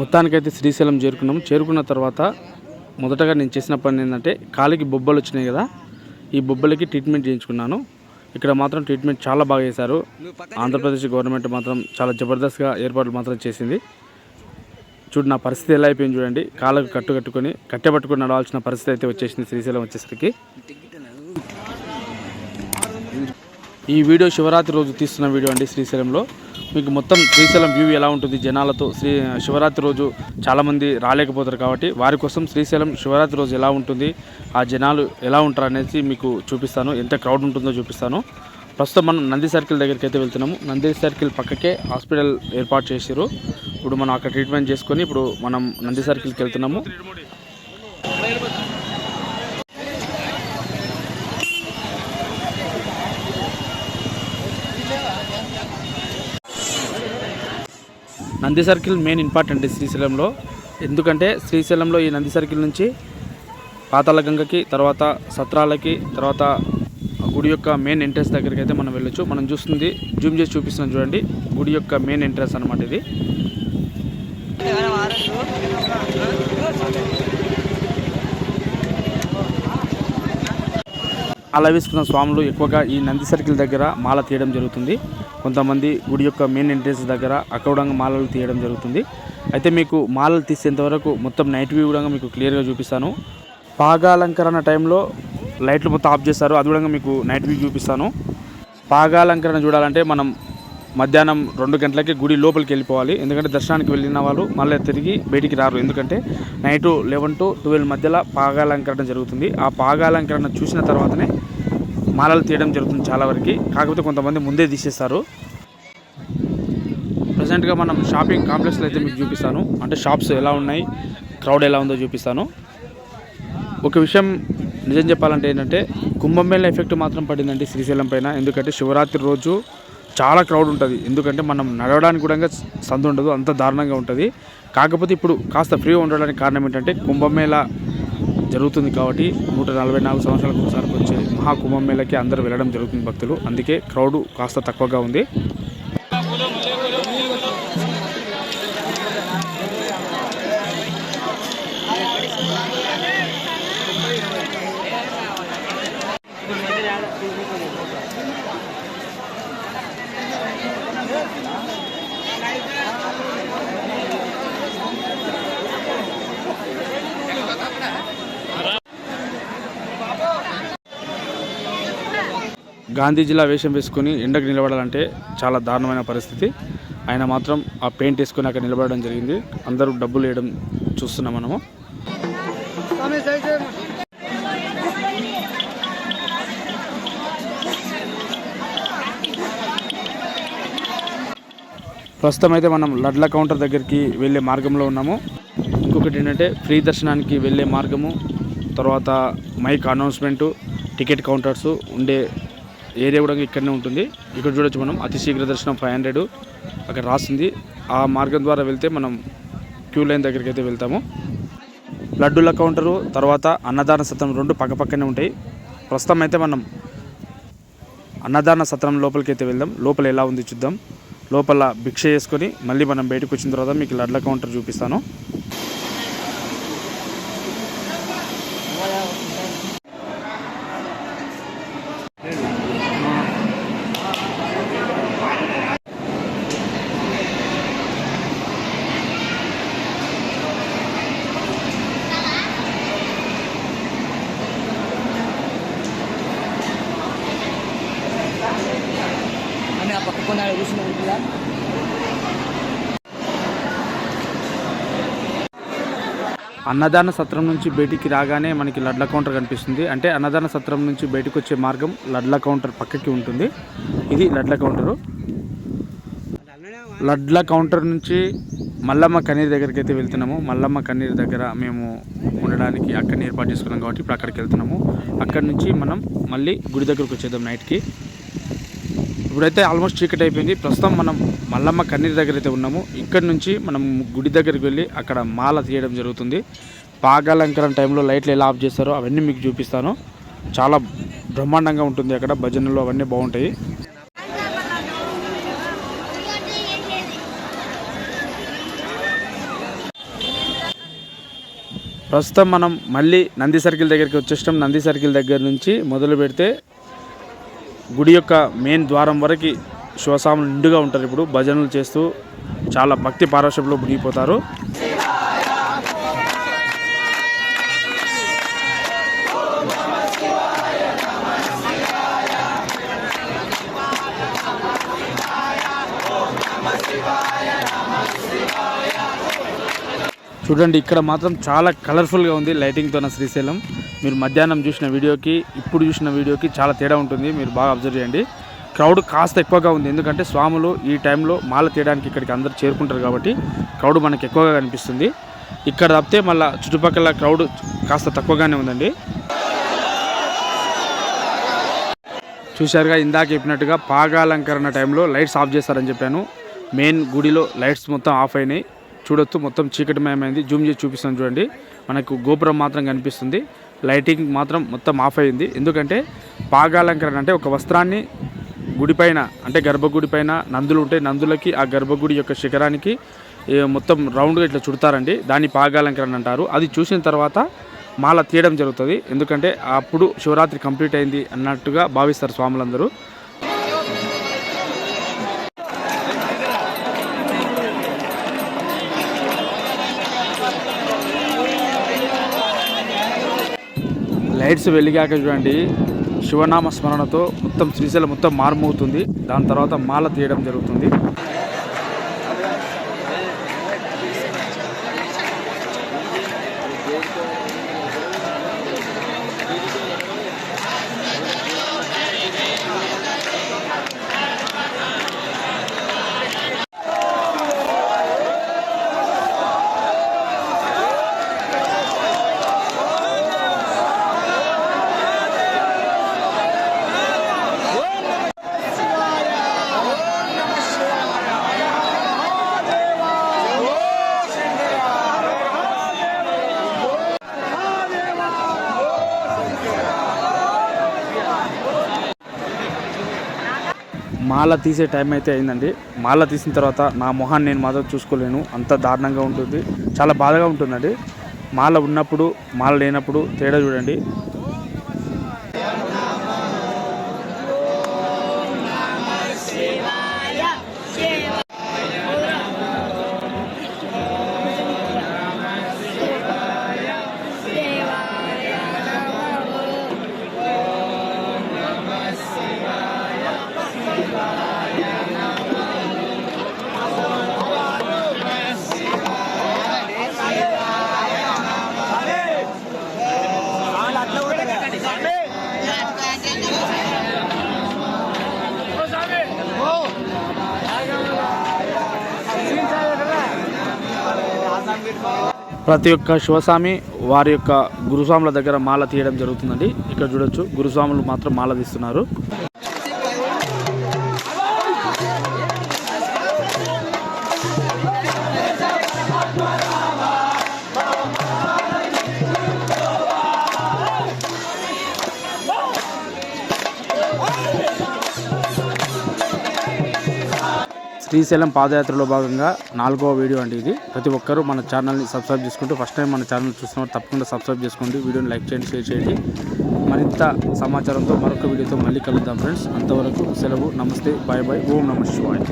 మొత్తానికైతే శ్రీశైలం చేరుకున్నాము. చేరుకున్న తర్వాత మొదటగా నేను చేసిన పని ఏంటంటే కాలికి బొబ్బలు వచ్చినాయి కదా ఈ బొబ్బలకి ట్రీట్మెంట్ చేయించుకున్నాను. ఇక్కడ మాత్రం ట్రీట్మెంట్ చాలా బాగా చేశారు. ఆంధ్రప్రదేశ్ గవర్నమెంట్ మాత్రం చాలా జబర్దస్త్గా ఏర్పాట్లు మాత్రం చేసింది. చూడు నా పరిస్థితి ఎలా అయిపోయింది చూడండి. కాళ్ళకు కట్టు కట్టుకొని కట్టె పట్టుకొని నడవాల్సిన పరిస్థితి అయితే వచ్చేసింది శ్రీశైలం వచ్చేసరికి. ఈ వీడియో శివరాత్రి రోజు తీస్తున్న వీడియో అండి శ్రీశైలంలో. మీకు మొత్తం శ్రీశైలం వ్యూ ఎలా ఉంటుంది? జనాలతో శ్రీ శివరాత్రి రోజు చాలామంది రాలేకపోతారు కాబట్టి వారి కోసం శ్రీశైలం శివరాత్రి రోజు ఎలా ఉంటుంది? ఆ జనాలు ఎలా ఉంటారు అనేసి మీకు చూపిస్తాను. ఎంత క్రౌడ్ ఉంటుందో చూపిస్తాను. ప్రస్తుతం మనం నంది సర్కిల్ దగ్గరికి అయితే వెళ్తున్నాము. నంది సర్కిల్ పక్కకే హాస్పిటల్ ఏర్పాటు చేసారు ఇప్పుడు మనం అక్కడ ట్రీట్మెంట్ చేసుకొని ఇప్పుడు మనం నంది సర్కిల్కి వెళ్తున్నాము. నంది సర్కిల్ మెయిన్ ఇంపార్టెంట్ శ్రీశైలంలో. ఎందుకంటే శ్రీశైలంలో ఈ నంది సర్కిల్ నుంచి పాతాళ గంగకి తర్వాత సత్రాలకి తర్వాత గుడి యొక్క మెయిన్ ఎంట్రెన్స్ దగ్గరికి అయితే మనం వెళ్ళొచ్చు. మనం చూస్తుంది జూమ్ చేసి చూపిస్తున్నాం చూడండి గుడి యొక్క మెయిన్ ఎంట్రెన్స్ అనమాట ఇది. అలా వేసుకున్న స్వాములు ఎక్కువగా ఈ నంది సర్కిల్ దగ్గర మాల తీయడం జరుగుతుంది. కొంతమంది గుడి యొక్క మెయిన్ ఎంట్రెన్స్ దగ్గర అక్కడంగా మాలలు తీయడం జరుగుతుంది. అయితే మీకు మాలలు తీసేంత వరకు మొత్తం నైట్ వ్యూ కూడా మీకు క్లియర్గా చూపిస్తాను. పాగాలంకరణ టైంలో లైట్లు మొత్తం ఆఫ్ చేస్తారు అది కూడా మీకు నైట్ వ్యూ చూపిస్తాను. పాగాలంకరణ చూడాలంటే మనం మధ్యాహ్నం రెండు గంటలకి గుడి లోపలికి వెళ్ళిపోవాలి. ఎందుకంటే దర్శనానికి వెళ్ళిన వాళ్ళు మళ్ళీ తిరిగి బయటికి రారు. ఎందుకంటే నైట్ లెవెన్ టు ట్వెల్వ్ మధ్యలో పాగాలంకరణ జరుగుతుంది. ఆ పాగాలంకరణ చూసిన తర్వాతనే మాలలు తీయడం జరుగుతుంది చాలా వరకు. కాకపోతే కొంతమంది ముందే తీసేస్తారు. ప్రజెంట్గా మనం షాపింగ్ కాంప్లెక్స్లో అయితే మీకు చూపిస్తాను. అంటే షాప్స్ ఎలా ఉన్నాయి క్రౌడ్ ఎలా ఉందో చూపిస్తాను. ఒక విషయం నిజం చెప్పాలంటే ఏంటంటే కుంభమేళ ఎఫెక్ట్ మాత్రం పడిందండి శ్రీశైలం పైన. ఎందుకంటే శివరాత్రి రోజు చాలా క్రౌడ్ ఉంటుంది. ఎందుకంటే మనం నడవడానికి కూడా సందు ఉండదు అంత దారుణంగా ఉంటుంది. కాకపోతే ఇప్పుడు కాస్త ఫ్రీగా ఉండడానికి కారణం ఏంటంటే కుంభమేళ జరుగుతుంది కాబట్టి నూట నలభై నాలుగు సంవత్సరాలకు ఒకసారి వచ్చే మహాకుంభమేళకి అందరూ వెళ్ళడం జరుగుతుంది భక్తులు. అందుకే క్రౌడ్ కాస్త తక్కువగా ఉంది. గాంధీజీలా వేషం వేసుకుని ఎండకు నిలబడాలంటే చాలా దారుణమైన పరిస్థితి. ఆయన మాత్రం ఆ పెయింట్ వేసుకొని అక్కడ నిలబడడం జరిగింది. అందరూ డబ్బులు వేయడం చూస్తున్నాం మనము. ప్రస్తుతం అయితే మనం లడ్ల కౌంటర్ దగ్గరికి వెళ్ళే మార్గంలో ఉన్నాము. ఇంకొకటి ఏంటంటే ఫ్రీ దర్శనానికి వెళ్ళే మార్గము తర్వాత మైక్ అనౌన్స్మెంటు టికెట్ కౌంటర్స్ ఉండే ఏరియా కూడా ఇక్కడనే ఉంటుంది. ఇక్కడ చూడొచ్చు మనం అతి శీఘ్ర దర్శనం ఫైవ్ హండ్రెడ్ అక్కడ రాసింది. ఆ మార్గం ద్వారా వెళ్తే మనం క్యూ లైన్ దగ్గరికి అయితే వెళ్తాము. లడ్డూల కౌంటరు తర్వాత అన్నదాన సత్రం రెండు పక్కపక్కనే ఉంటాయి. ప్రస్తుతం అయితే మనం అన్నదాన సత్రం లోపలికి అయితే వెళ్దాం. లోపల ఎలా ఉంది చూద్దాం. లోపల భిక్ష చేసుకొని మళ్ళీ మనం బయటకు వచ్చిన తర్వాత మీకు లడ్ల కౌంటర్ చూపిస్తాను. అన్నదాన సత్రం నుంచి బయటికి రాగానే మనకి లడ్ల కౌంటర్ కనిపిస్తుంది. అంటే అన్నదాన సత్రం నుంచి బయటకు వచ్చే మార్గం లడ్ల కౌంటర్ పక్కకి ఉంటుంది. ఇది లడ్ల కౌంటరు. లడ్ల కౌంటర్ నుంచి మల్లమ్మ కన్నీర్ దగ్గరికి అయితే వెళ్తున్నాము. మల్లమ్మ కన్నీర్ దగ్గర మేము ఉండడానికి అక్కడ ఏర్పాటు చేసుకున్నాం కాబట్టి ఇప్పుడు అక్కడికి వెళ్తున్నాము. అక్కడి నుంచి మనం మళ్ళీ గుడి దగ్గరకు వచ్చేద్దాం నైట్కి. ఇప్పుడైతే ఆల్మోస్ట్ చీకటి అయిపోయింది. ప్రస్తుతం మనం మల్లమ్మ కన్నీరు దగ్గర అయితే ఉన్నాము. ఇక్కడ నుంచి మనం గుడి దగ్గరికి వెళ్ళి అక్కడ మాల తీయడం జరుగుతుంది. పాగాలంకరణ టైంలో లైట్లు ఎలా ఆఫ్ చేస్తారో అవన్నీ మీకు చూపిస్తాను. చాలా బ్రహ్మాండంగా ఉంటుంది అక్కడ. భజనలు అవన్నీ బాగుంటాయి. ప్రస్తుతం మనం మళ్ళీ నంది సర్కిల్ దగ్గరికి వచ్చేసాం నంది సర్కిల్ దగ్గర నుంచి మొదలు పెడితే గుడి యొక్క మెయిన్ ద్వారం వరకు శివస్వాములు నిండుగా ఉంటారు ఇప్పుడు. భజనలు చేస్తూ చాలా భక్తి పారవశ్యంలో మునిగిపోతారు. చూడండి ఇక్కడ మాత్రం చాలా కలర్ఫుల్గా ఉంది లైటింగ్తో ఉన్న శ్రీశైలం. మీరు మధ్యాహ్నం చూసిన వీడియోకి ఇప్పుడు చూసిన వీడియోకి చాలా తేడా ఉంటుంది. మీరు బాగా అబ్జర్వ్ చేయండి. క్రౌడ్ కాస్త ఎక్కువగా ఉంది. ఎందుకంటే స్వాములు ఈ టైంలో మాల తీయడానికి ఇక్కడికి అందరు చేరుకుంటారు కాబట్టి క్రౌడ్ మనకు ఎక్కువగా కనిపిస్తుంది. ఇక్కడ తప్పితే మళ్ళీ చుట్టుపక్కల క్రౌడ్ కాస్త తక్కువగానే ఉందండి. చూశారుగా ఇందాక చెప్పినట్టుగా పాగాలంకరణ టైంలో లైట్స్ ఆఫ్ చేస్తారని చెప్పాను. మెయిన్ గుడిలో లైట్స్ మొత్తం ఆఫ్ అయినాయి. చూడొచ్చు మొత్తం చీకటిమయమైంది జూమ్ చేసి చూపిస్తాను చూడండి. మనకు గోపురం మాత్రం కనిపిస్తుంది. లైటింగ్ మాత్రం మొత్తం ఆఫ్ అయింది. ఎందుకంటే పాగాలంకరణ అంటే ఒక వస్త్రాన్ని గుడిపైన అంటే గర్భగుడి పైన నందులు ఉంటాయి నందులకి ఆ గర్భగుడి యొక్క శిఖరానికి మొత్తం రౌండ్గా ఇట్లా చుడతారండి. దాన్ని పాగాలంకరణ అంటారు. అది చూసిన తర్వాత మాల తీయడం జరుగుతుంది. ఎందుకంటే అప్పుడు శివరాత్రి కంప్లీట్ అయింది అన్నట్టుగా భావిస్తారు స్వాములందరూ. లైట్స్ వెలిగాక చూడండి. శివనామ స్మరణతో మొత్తం శ్రీశైలం మొత్తం మారుమవుతుంది. దాని తర్వాత మాల తీయడం జరుగుతుంది. మాల తీసే టైం అయితే అయిందండి. మాల తీసిన తర్వాత నా మొహాన్ని నేను మాత్రం చూసుకోలేను. అంత దారుణంగా ఉంటుంది. చాలా బాధగా ఉంటుందండి. మాల ఉన్నప్పుడు మాల లేనప్పుడు తేడా చూడండి. ప్రతి ఒక్క శివస్వామి వారి యొక్క గురుస్వాముల దగ్గర మాల తీయడం జరుగుతుందండి. ఇక్కడ చూడొచ్చు గురుస్వాములు మాత్రం మాల తీస్తున్నారు. శ్రీశైలం పాదయాత్రలో భాగంగా నాలుగవ వీడియో అండి ఇది. ప్రతి ఒక్కరూ మన ఛానల్ని సబ్స్క్రైబ్ చేసుకుంటూ ఫస్ట్ టైం మన ఛానల్ చూస్తున్నారు తప్పకుండా సబ్స్క్రైబ్ చేసుకోండి. వీడియోని లైక్ చేయండి షేర్ చేయండి. మరింత సమాచారంతో మరొక వీడియోతో మళ్ళీ కలుద్దాం ఫ్రెండ్స్. అంతవరకు సెలవు నమస్తే బాయ్ బాయ్ ఓం నమ శివాయ్.